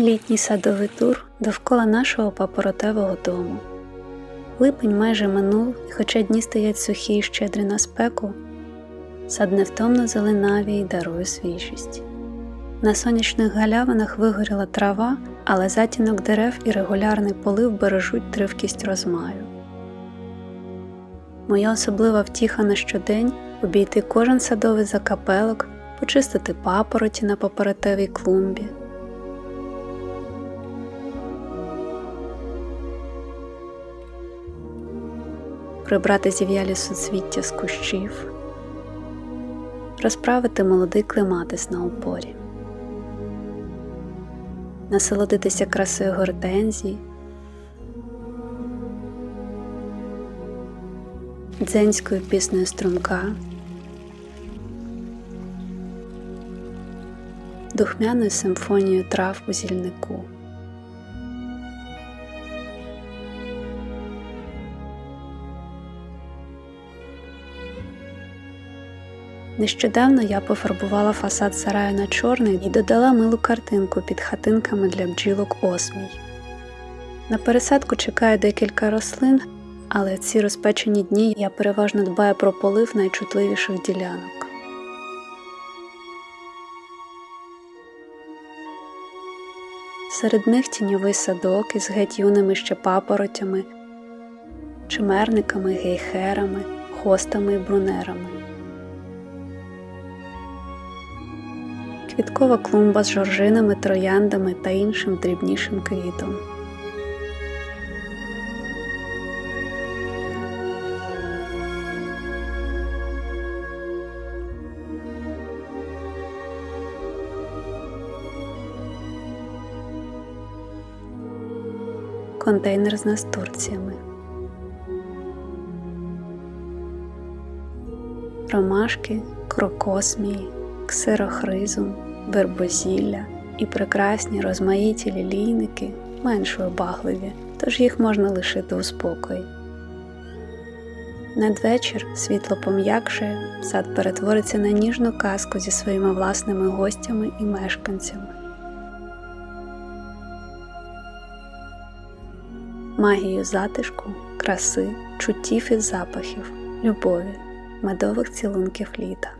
Літній садовий тур довкола нашого папоротевого дому. Липень майже минув, і хоча дні стоять сухі і щедрі на спеку, сад невтомно зеленавіє й дарує свіжість. На сонячних галявинах вигоріла трава, але затінок дерев і регулярний полив бережуть тривкість розмаю. Моя особлива втіха на щодень обійти кожен садовий закапелок, почистити папороті на папоротевій клумбі. Прибрати зів'ялі суцвіття з кущів, розправити молодий клематис на опорі, насолодитися красою гортензій, дзенською піснею струмка, духмяною симфонією трав у зільнику. Нещодавно я пофарбувала фасад сараю на чорний і додала милу картинку під хатинками для бджілок осмій. На пересадку чекаю декілька рослин, але ці розпечені дні я переважно дбаю про полив найчутливіших ділянок. Серед них тіньовий садок із геть юними ще папоротями, чимерниками, гейхерами, хостами і брунерами. Квіткова клумба з жоржинами, трояндами та іншим дрібнішим квітом. Контейнер з настурціями. Ромашки, крокосмії, ксерохризум, вербозілля і прекрасні розмаїті лілійники менш вибагливі, тож їх можна лишити у спокої. Надвечір світло пом'якшає, сад перетвориться на ніжну казку зі своїми власними гостями і мешканцями. Магію затишку, краси, чуттів і запахів, любові, медових цілунків літа.